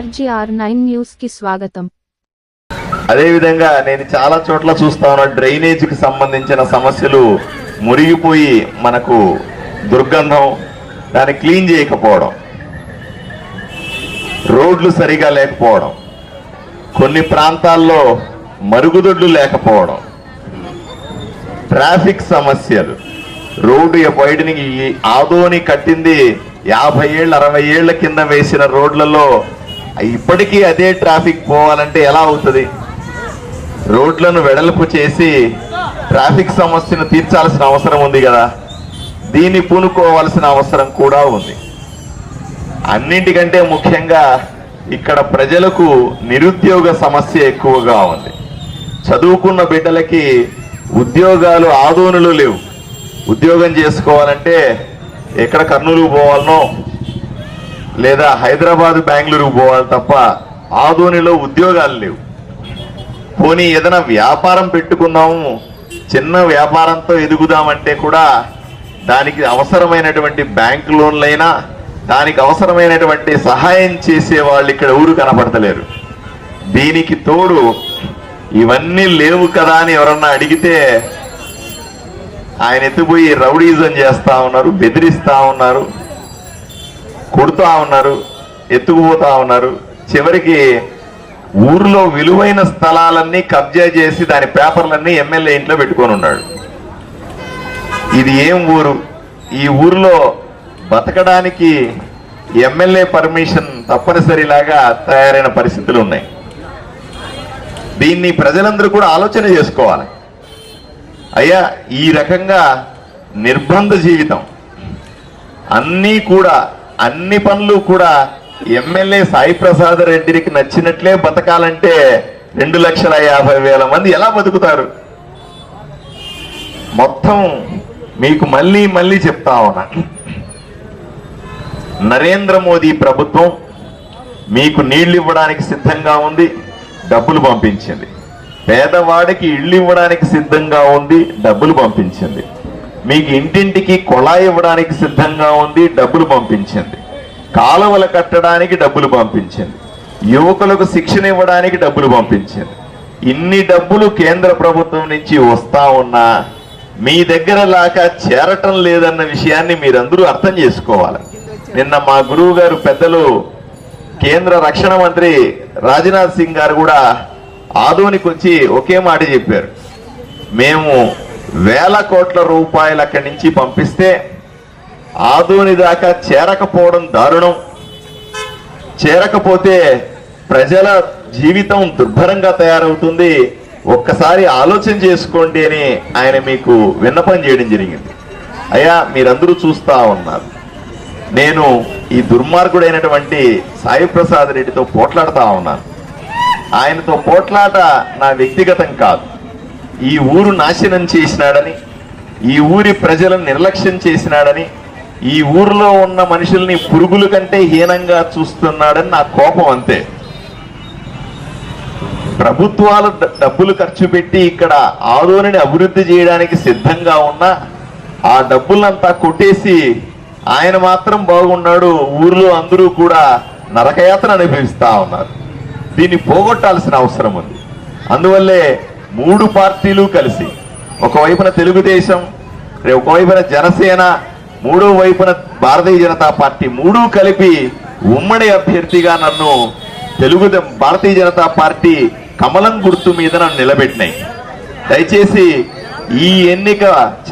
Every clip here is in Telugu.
ఆర్జీఆర్ నైన్ న్యూస్కి స్వాగతం. అదేవిధంగా నేను చాలా చోట్ల చూస్తా ఉన్న డ్రైనేజ్కి సంబంధించిన సమస్యలు మురిగిపోయి మనకు దుర్గంధం దాన్ని క్లీన్ చేయకపోవడం రోడ్లు సరిగా లేకపోవడం కొన్ని ప్రాంతాల్లో మరుగుదొడ్లు లేకపోవడం ట్రాఫిక్ సమస్యలు రోడ్డు బయటని ఆదోని కట్టింది యాభై ఏళ్ళు అరవై ఏళ్ళ కింద వేసిన రోడ్లలో ఇప్పటికీ అదే ట్రాఫిక్ పోవాలంటే ఎలా అవుతుంది? రోడ్లను వెడల్పు చేసి ట్రాఫిక్ సమస్యను తీర్చాల్సిన అవసరం ఉంది కదా. దీన్ని పూనుకోవాల్సిన అవసరం కూడా ఉంది. అన్నింటికంటే ముఖ్యంగా ఇక్కడ ప్రజలకు నిరుద్యోగ సమస్య ఎక్కువగా ఉంది. చదువుకున్న బిడ్డలకి ఉద్యోగాలు ఆదోనులు లేవు. ఉద్యోగం చేసుకోవాలంటే ఎక్కడ కర్నూలు పోవాలనో లేదా హైదరాబాద్ బెంగళూరు పోవాలి తప్ప ఆదోనిలో ఉద్యోగాలు లేవు. పోనీ ఏదైనా వ్యాపారం పెట్టుకుందాము చిన్న వ్యాపారంతో ఎదుగుదామంటే కూడా దానికి అవసరమైనటువంటి బ్యాంక్ లోన్లైనా దానికి అవసరమైనటువంటి సహాయం చేసే వాళ్ళు ఇక్కడ ఊరు కనపడతలేరు. దీనికి తోడు ఇవన్నీ లేవు కదా అని ఎవరన్నా అడిగితే ఆయన ఎత్తిపోయి రౌడీజం చేస్తా ఉన్నారు బెదిరిస్తా ఉన్నారు. కొడుతూ ఉన్నారు ఎత్తుకుపోతా ఉన్నారు. చివరికి ఊర్లో విలువైన స్థలాలన్నీ కబ్జా చేసి దాని పేపర్లన్నీ ఎమ్మెల్యే ఇంట్లో పెట్టుకొని ఉన్నాడు. ఇది ఏం ఊరు? ఈ ఊర్లో బతకడానికి ఎమ్మెల్యే పర్మిషన్ తప్పనిసరిలాగా తయారైన పరిస్థితులు ఉన్నాయి. దీన్ని ప్రజలందరూ కూడా ఆలోచన చేసుకోవాలి. అయ్యా ఈ రకంగా నిర్బంధ జీవితం అన్నీ కూడా అన్ని పనులు కూడా ఎమ్మెల్యే సాయి ప్రసాద్ రెడ్డికి నచ్చినట్లే బతకాలంటే రెండు లక్షల యాభై వేల మంది ఎలా బతుకుతారు? మొత్తం మీకు మళ్ళీ మళ్ళీ చెప్తా ఉన్నా. నరేంద్ర మోదీ ప్రభుత్వం మీకు నీళ్ళు ఇవ్వడానికి సిద్ధంగా ఉంది డబ్బులు పంపించింది. పేదవాడికి ఇళ్ళు ఇవ్వడానికి సిద్ధంగా ఉంది డబ్బులు పంపించింది. మీకు ఇంటింటికి కొళాయి ఇవ్వడానికి సిద్ధంగా ఉంది డబ్బులు పంపించింది. కాలువలు కట్టడానికి డబ్బులు పంపించింది. యువకులకు శిక్షణ ఇవ్వడానికి డబ్బులు పంపించింది. ఇన్ని డబ్బులు కేంద్ర ప్రభుత్వం నుంచి వస్తా ఉన్నా మీ దగ్గర లాగా చేరటం లేదన్న విషయాన్ని మీరందరూ అర్థం చేసుకోవాలి. నిన్న మా గురువు గారు పెద్దలు కేంద్ర రక్షణ మంత్రి రాజ్నాథ్ సింగ్ గారు కూడా ఆదోనికి వచ్చి ఒకే మాట చెప్పారు. మేము వేల కోట్ల రూపాయలు అక్కడి నుంచి పంపిస్తే ఆదోని దాకా చేరకపోవడం దారుణం. చేరకపోతే ప్రజల జీవితం దుర్భరంగా తయారవుతుంది. ఒక్కసారి ఆలోచన చేసుకోండి అని ఆయన మీకు విన్నపం చేయడం జరిగింది. అయ్యా మీరందరూ చూస్తా ఉన్నారు. నేను ఈ దుర్మార్గుడైనటువంటి సాయి ప్రసాద్ రెడ్డితో పోట్లాడుతూ ఉన్నాను. ఆయనతో పోట్లాట నా వ్యక్తిగతం కాదు. ఈ ఊరు నాశనం చేసినాడని ఈ ఊరి ప్రజలను నిర్లక్ష్యం చేసినాడని ఈ ఊరిలో ఉన్న మనుషుల్ని పురుగుల కంటే హీనంగా చూస్తున్నాడని నా కోపం అంతే. ప్రభుత్వాలు డబ్బులు ఖర్చు పెట్టి ఇక్కడ ఆదోనిని అభివృద్ధి చేయడానికి సిద్ధంగా ఉన్న ఆ డబ్బులంతా కొట్టేసి ఆయన మాత్రం బాగున్నాడు ఊర్లో అందరూ కూడా నరకయాత్ర అనుభవిస్తా ఉన్నారు. దీన్ని పోగొట్టాల్సిన అవసరం ఉంది. అందువల్లే మూడు పార్టీలు కలిసి ఒకవైపున తెలుగుదేశం ఒకవైపున జనసేన మూడో వైపున భారతీయ జనతా పార్టీ మూడు కలిపి ఉమ్మడి అభ్యర్థిగా నన్ను తెలుగు భారతీయ జనతా పార్టీ కమలం గుర్తు మీద నన్ను నిలబెట్టినాయి. దయచేసి ఈ ఎన్నిక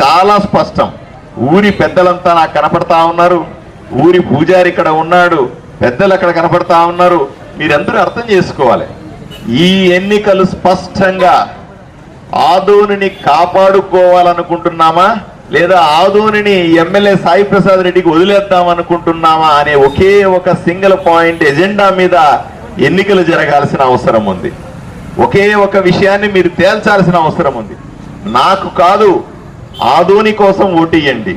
చాలా స్పష్టం. ఊరి పెద్దలంతా నాకు కనపడతా ఉన్నారు. ఊరి పూజారి ఇక్కడ ఉన్నాడు. పెద్దలు అక్కడ కనపడతా ఉన్నారు. మీరందరూ అర్థం చేసుకోవాలి. ఈ ఎన్నికలు స్పష్టంగా ఆదోనిని కాపాడుకోవాలనుకుంటున్నామా? లేదా ఆదోనిని ఎమ్మెల్యే సాయి ప్రసాద్ రెడ్డికి వదిలేద్దాం అనుకుంటున్నామా అనే ఒకే ఒక సింగిల్ పాయింట్ ఎజెండా మీద ఎన్నికలు జరగాల్సిన అవసరం ఉంది. ఒకే ఒక విషయాన్ని మీరు తేల్చాల్సిన అవసరం ఉంది. నాకు కాదు ఆదోని కోసం ఓటేయండి.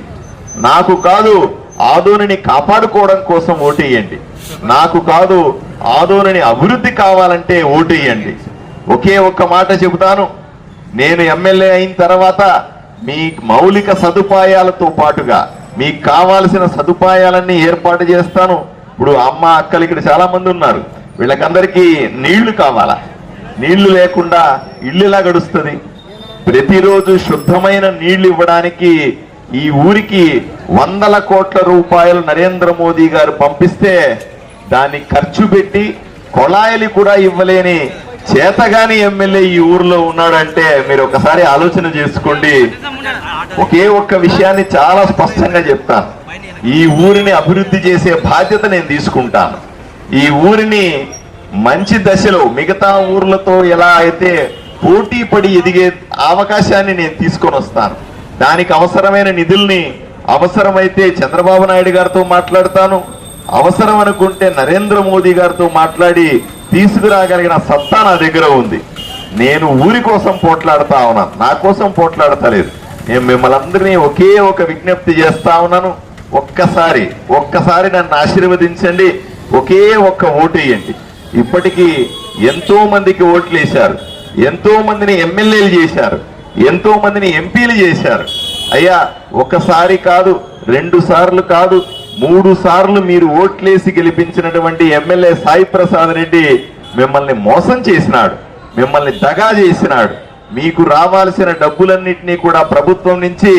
నాకు కాదు ఆదోనిని కాపాడుకోవడం కోసం ఓటేయండి. నాకు కాదు ఆదోనిని అభివృద్ధి కావాలంటే ఓటేయండి. ఒకే ఒక్క మాట చెబుతాను. నేను ఎమ్మెల్యే అయిన తర్వాత మీ మౌలిక సదుపాయాలతో పాటుగా మీకు కావాల్సిన సదుపాయాలన్నీ ఏర్పాటు చేస్తాను. ఇప్పుడు అమ్మ అక్కలు ఇక్కడ చాలా మంది ఉన్నారు. వీళ్ళకందరికీ నీళ్ళు కావాలా? నీళ్ళు లేకుండా ఇల్లు ఎలా గడుస్తుంది? ప్రతిరోజు శుద్ధమైన నీళ్ళు ఇవ్వడానికి ఈ ఊరికి వందల కోట్ల రూపాయలు నరేంద్ర మోదీ గారు పంపిస్తే దాన్ని ఖర్చు పెట్టి కొళాయిలు కూడా ఇవ్వలేని చేతగాని ఎమ్మెల్యే ఈ ఊర్లో ఉన్నాడంటే మీరు ఒకసారి ఆలోచన చేసుకోండి. ఒకే ఒక్క విషయాన్ని చాలా స్పష్టంగా చెప్తాను. ఈ ఊరిని అభివృద్ధి చేసే బాధ్యత నేను తీసుకుంటాను. ఈ ఊరిని మంచి దశలో మిగతా ఊర్లతో ఎలా అయితే పోటీ పడి ఎదిగే అవకాశాన్ని నేను తీసుకొని వస్తాను. దానికి అవసరమైన నిధుల్ని అవసరమైతే చంద్రబాబు నాయుడు గారితో మాట్లాడతాను. అవసరం అనుకుంటే నరేంద్ర మోదీ గారితో మాట్లాడి తీసుకురాగలిగిన సత్తా నా దగ్గర ఉంది. నేను ఊరి కోసం పోట్లాడుతా ఉన్నాను నా కోసం పోట్లాడతలేదు. నేను మిమ్మల్ని అందరినీ ఒకే ఒక విజ్ఞప్తి చేస్తా ఉన్నాను. ఒక్కసారి ఒక్కసారి నన్ను ఆశీర్వదించండి. ఒకే ఒక్క ఓటు వేయండి. ఇప్పటికీ ఎంతో మందికి ఓట్లు వేశారు. ఎంతో మందిని ఎమ్మెల్యేలు చేశారు. ఎంతో మందిని ఎంపీలు చేశారు. అయ్యా ఒకసారి కాదు రెండు సార్లు కాదు మూడు సార్లు మీరు ఓట్లేసి గెలిపించినటువంటి ఎమ్మెల్యే సాయి ప్రసాద్ రెడ్డి మిమ్మల్ని మోసం చేసినాడు మిమ్మల్ని దగా చేసినాడు. మీకు రావాల్సిన డబ్బులన్నింటినీ కూడా ప్రభుత్వం నుంచి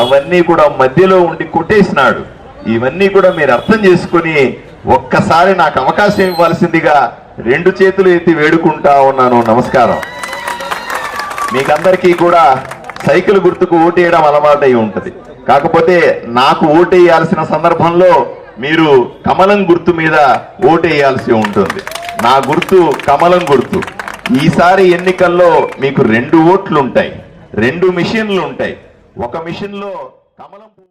అవన్నీ కూడా మధ్యలో ఉండి కొట్టేసినాడు. ఇవన్నీ కూడా మీరు అర్థం చేసుకొని ఒక్కసారి నాకు అవకాశం ఇవ్వాల్సిందిగా రెండు చేతులు ఎత్తి వేడుకుంటా ఉన్నాను. నమస్కారం. మీకందరికీ కూడా సైకిల్ గుర్తుకు ఓటేయడం అలవాటై ఉంటుంది. కాకపోతే నాకు ఓటేయాల్సిన సందర్భంలో మీరు కమలం గుర్తు మీద ఓటేయాల్సి ఉంటుంది. నా గుర్తు కమలం గుర్తు. ఈసారి ఎన్నికల్లో మీకు రెండు ఓట్లు ఉంటాయి రెండు మిషన్లు ఉంటాయి ఒక మిషన్లో కమలం